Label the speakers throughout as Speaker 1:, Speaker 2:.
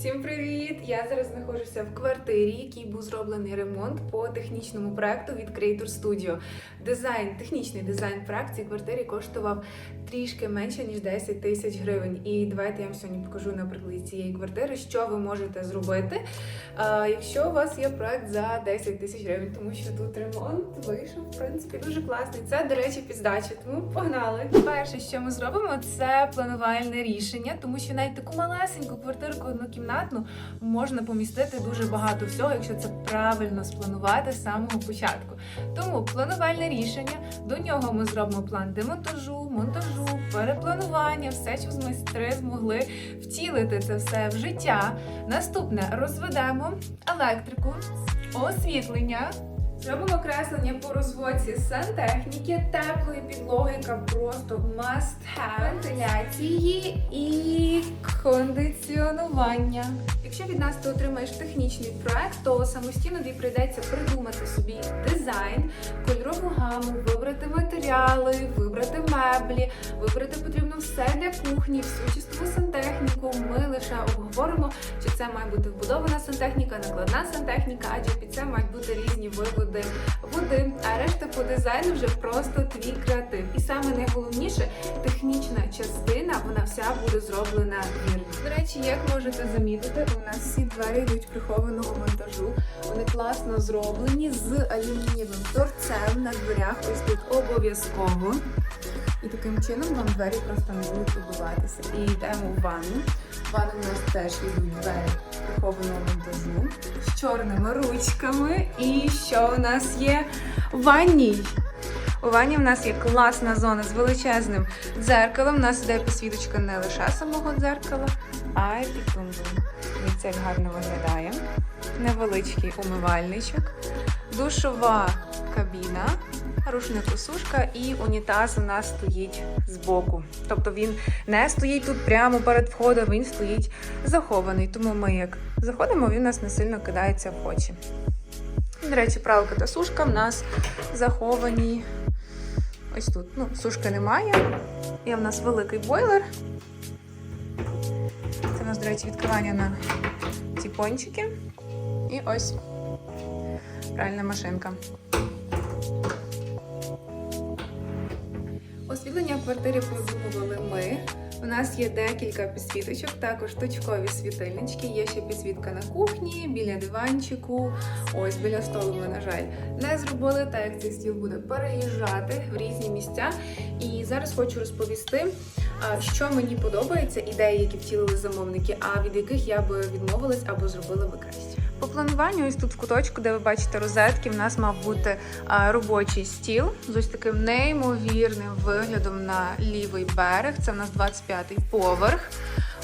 Speaker 1: Всім привіт! Я зараз знаходжуся в квартирі, який був зроблений ремонт по технічному проекту від Creator Studio. Дизайн, технічний дизайн проект цій квартирі коштував трішки менше ніж 10 тисяч гривень. І давайте я вам сьогодні покажу на прикладі цієї квартири, що ви можете зробити, якщо у вас є проект за 10 тисяч гривень, тому що тут ремонт вийшов в принципі дуже класний. Це, до речі, піздача, тому погнали. Перше, що ми зробимо, це планувальне рішення, тому що навіть таку малесеньку квартирку однокімнатну можна помістити дуже багато всього, якщо це правильно спланувати з самого початку. Тому планувальне рішення, до нього ми зробимо план демонтажу, монтажу, перепланування, все, що майстри змогли втілити це все в життя. Наступне розведемо електрику, освітлення. Зробимо креслення по розводці сантехніки, теплої підлоги, яка просто must have, вентиляції і кондиціонування. Якщо від нас ти отримаєш технічний проект, то самостійно тобі прийдеться придумати собі дизайн, кольорову гаму, вибрати матеріали, вибрати меблі, вибрати потрібно все для кухні, всю чистову сантехніку. Ми лише обговоримо, чи це має бути вбудована сантехніка, накладна сантехніка, адже під це мають бути різні виводи води. А решта по дизайну вже просто твій креатив. І саме найголовніше, технічна частина, вона вся буде зроблена вірно. До речі, як можете замітити, у нас всі двері йдуть прихованого монтажу. Вони класно зроблені з алюмінієвим торцем на дверях. Ось тут обов'язково. І таким чином вам двері просто не будуть убиватися. І йдемо в ванну. В ванну у нас теж йдуть двері прихованого монтажу з чорними ручками. І що у нас є в ванній? У ванні в нас є класна зона з величезним дзеркалом. У нас іде підсвіточка не лише самого дзеркала, а й під. Дивіться, як гарно виглядає. Невеличкий умивальничок, душова кабіна, рушникосушка і унітаз у нас стоїть збоку. Тобто він не стоїть тут прямо перед входом, він стоїть захований. Тому ми як заходимо, він у нас не сильно кидається в очі. До речі, пралка та сушка в нас заховані ось тут. Ну, сушки немає. Є в нас великий бойлер. До речі, відкривання на ці пончики. І ось пральна машинка. Освітлення в квартирі продумували ми. У нас є декілька підсвіточок, також точкові світильнички. Є ще підсвітка на кухні, біля диванчику. Ось біля столу ми, на жаль, не зробили, так як цей стіл буде переїжджати в різні місця. І зараз хочу розповісти, що мені подобається, ідеї, які втілили замовники, а від яких я би відмовилась або зробила би краще. По плануванню, ось тут в куточку, де ви бачите розетки, в нас мав бути робочий стіл з ось таким неймовірним виглядом на лівий берег. Це в нас 25-й поверх.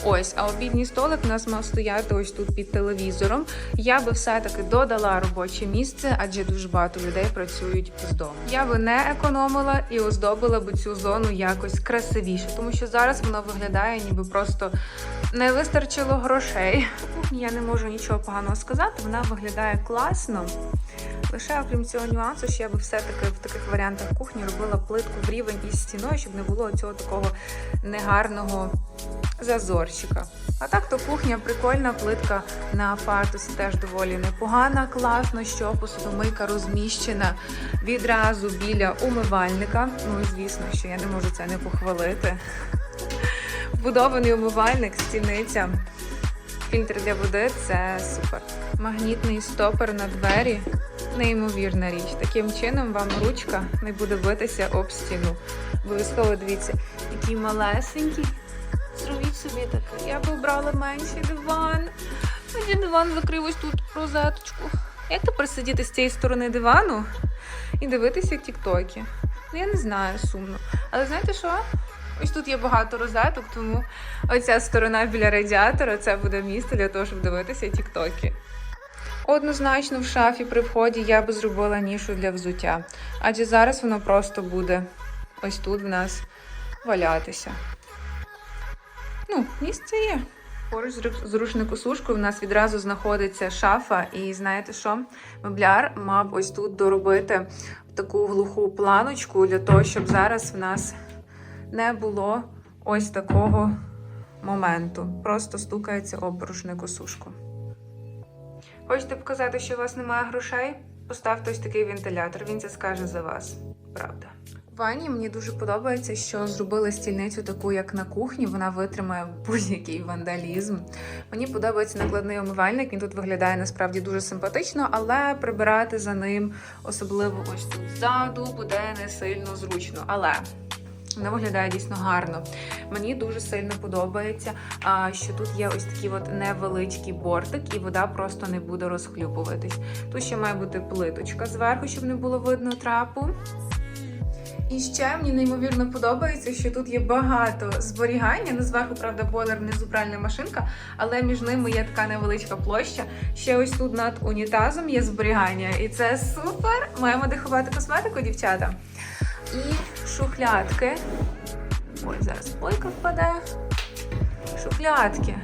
Speaker 1: Ось, а обідній столик у нас мав стояти ось тут під телевізором. Я би все-таки додала робоче місце, адже дуже багато людей працюють з дому. Я би не економила і оздобила би цю зону якось красивіше, тому що зараз воно виглядає, ніби просто не вистачило грошей. Я не можу нічого поганого сказати. Вона виглядає класно. Лише окрім цього нюансу, що я би все-таки в таких варіантах кухні робила плитку в рівень із стіною, щоб не було цього такого негарного зазорчика. А так то кухня прикольна, плитка на фартусі теж доволі непогана, класно, що посудомийка розміщена відразу біля умивальника. Ну звісно, що я не можу це не похвалити. Вбудований умивальник, стільниця, фільтр для води це супер. Магнітний стопер на двері. Неймовірна річ. Таким чином вам ручка не буде битися об стіну. Обов'язково дивіться, який малесенький. Зробіть собі таке. Я б обрала менший диван. Тоді диван закрив ось тут розеточку. Як тепер сидіти з цієї сторони дивану і дивитися тіктоки? Ну, я не знаю, сумно. Але знаєте що? Ось тут є багато розеток, тому оця сторона біля радіатора це буде місце для того, щоб дивитися тіктоки. Однозначно в шафі при вході я би зробила нішу для взуття, адже зараз воно просто буде ось тут в нас валятися. Ну, місце є. Поруч з ру- з рушникосушкою в нас відразу знаходиться шафа, і знаєте що? Мебляр мав ось тут доробити таку глуху планочку для того, щоб зараз в нас не було ось такого моменту. Просто стукається об рушнику сушку. Хочете показати, що у вас немає грошей? Поставте ось такий вентилятор, він це скаже за вас. Правда. В ванні мені дуже подобається, що зробили стільницю таку, як на кухні. Вона витримає будь-який вандалізм. Мені подобається накладний умивальник. Він тут виглядає насправді дуже симпатично, але прибирати за ним, особливо ось тут ззаду, буде не сильно зручно. Але вона виглядає дійсно гарно. Мені дуже сильно подобається, що тут є ось такий от невеличкий бортик, і вода просто не буде розхлюпуватись. Тут ще має бути плиточка зверху, щоб не було видно трапу. І ще мені неймовірно подобається, що тут є багато зберігання. Ну, зверху, правда, бойлер, внизу пральна машинка, але між ними є така невеличка площа. Ще ось тут над унітазом є зберігання, і це супер. Маємо де ховати косметику, дівчата. І шухлядки. Ой, зараз плойка впаде. Шухлядки.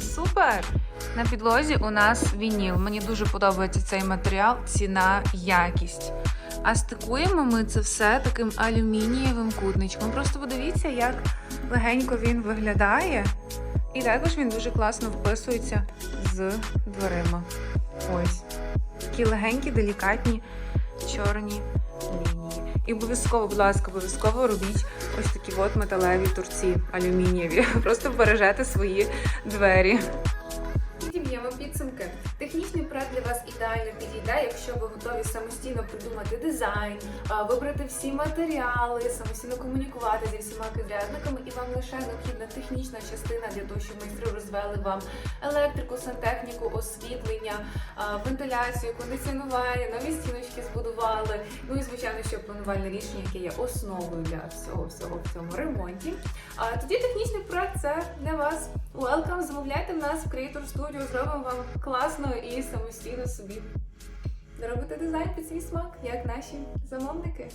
Speaker 1: Супер! На підлозі у нас вініл. Мені дуже подобається цей матеріал, ціна, якість. А стикуємо ми це все таким алюмінієвим кутничком. Просто подивіться, як легенько він виглядає. І також він дуже класно вписується з дверима. Ось. Такі легенькі, делікатні чорні лінії. І обов'язково, будь ласка, обов'язково робіть ось такі от металеві турці алюмінієві. Просто бережете свої двері. Ідеально якщо ви готові самостійно придумати дизайн, вибрати всі матеріали, самостійно комунікувати зі всіма підрядниками, і вам лише необхідна технічна частина для того, щоб майстри розвели вам електрику, сантехніку, освітлення, вентиляцію, кондиціонування, нові стіночки збудували. Ну і звичайно, що планувальне рішення, яке є основою для всього всього в цьому ремонті. А тоді технічний проект це для вас. Welcome, замовляйте в нас в Creator Studio, зробимо вам класно і самостійно собі робити дизайн під свій смак, як наші замовники.